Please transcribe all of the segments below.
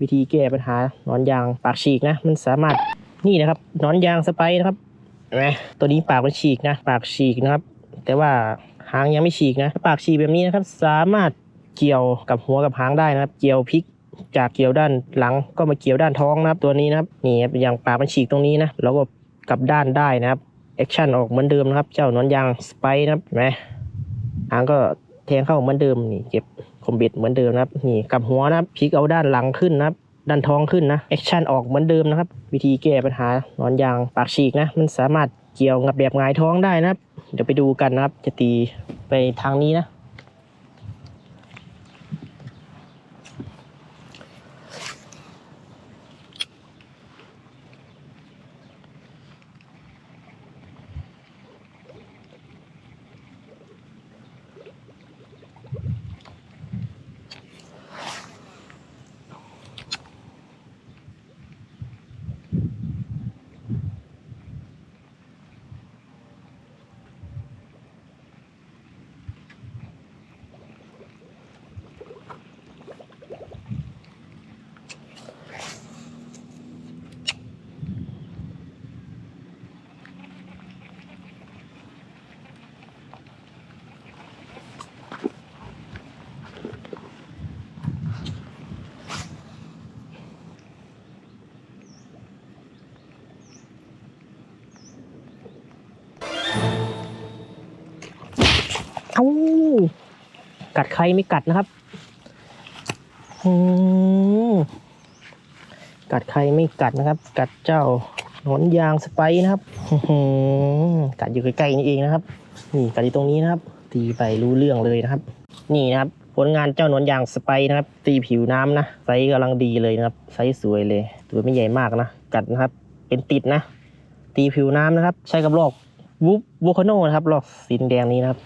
วิธีแก้ปัญหานอนยางปากฉีกนะ มันสามารถนี่นะครับนอนยางสไปร์นะครับเห็นไหมตัวนี้ปากมันฉีกนะ ปากฉีกนะครับ แต่ว่าหางยังไม่ฉีกนะ ปากฉีกแบบนี้นะครับ สามารถเกี่ยวกับหัวกับหางได้นะครับ เกี่ยวพลิกจากเกี่ยวด้านหลังก็มาเกี่ยวด้านท้องนะครับ ตัวนี้นะครับนี่ครับอย่างปากมันฉีกตรงนี้นะแล้วก็กลับด้านได้นะครับแอคชั่นออกเหมือนเดิมนะครับ เจ้านอนยางสไปร์นะครับเห็นไหมหางก็แทงเข้าเหมือนเดิมนี่เก็บ คมบิดเหมือนเดิมนะครับนี่กับหัวนะครับพลิกเอาด้านหลังขึ้นนะครับด้านท้องขึ้นนะแอคชั่นออกเหมือนเดิมนะครับ วิธีแก้ปัญหานอนยางปากฉีกนะ มันสามารถเกี่ยวกับแบบงายท้องได้นะครับ เดี๋ยวไปดูกันนะครับ จะตีไปทางนี้นะากัดใครไม่กัดนะครับอืมกัดใครไม่กัดนะครับ กัดเจ้าหนอนยางสไปร์นะครับหือกัดอยู่ใกล้ๆนี่เองนะครับ นี่กัดอยู่ตรงนี้นะครับ ตีไปรู้เรื่องเลยนะครับ นี่นะครับ ผลงานเจ้าหนอนยางสไปร์นะครับ ตีผิวน้ำนะไซส์กำลังดีเลยนะครับไซส์สวยเลย ตัวไม่ใหญ่มากนะ กัดนะครับ เป็นติดนะ ตีผิวน้ำนะครับ ใช้กับลอกวูบวูคาโนนะครับลอกสีแดงนี้นะครับ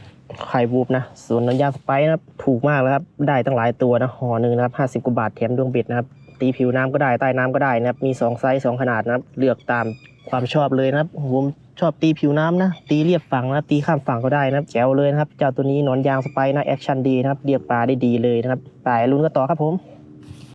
ไข่บูบนะส่วนน้ำยาสไปซ์นะครับถูกมากแล้วครับได้ตั้งหลายตัวนะห่อหนึ่งนะครับห้าสิบกว่าบาทแถมดวงเบ็ดนะครับตีผิวน้ำก็ได้ใต้น้ำก็ได้นะครับมี 2 ไซส์2ขนาดนะครับเลือกตามความชอบเลยนะครับผมชอบตีผิวน้ำนะ ตีเรียบฝั่งนะตีข้ามฝั่งก็ได้นะครับแจ๋วเลยนะครับเจ้าตัวนี้หนอนยางสไปซ์นะแอคชั่นดีนะครับเรียกปลาได้ดีเลยนะครับปลายลุ้นก็ต่อครับผม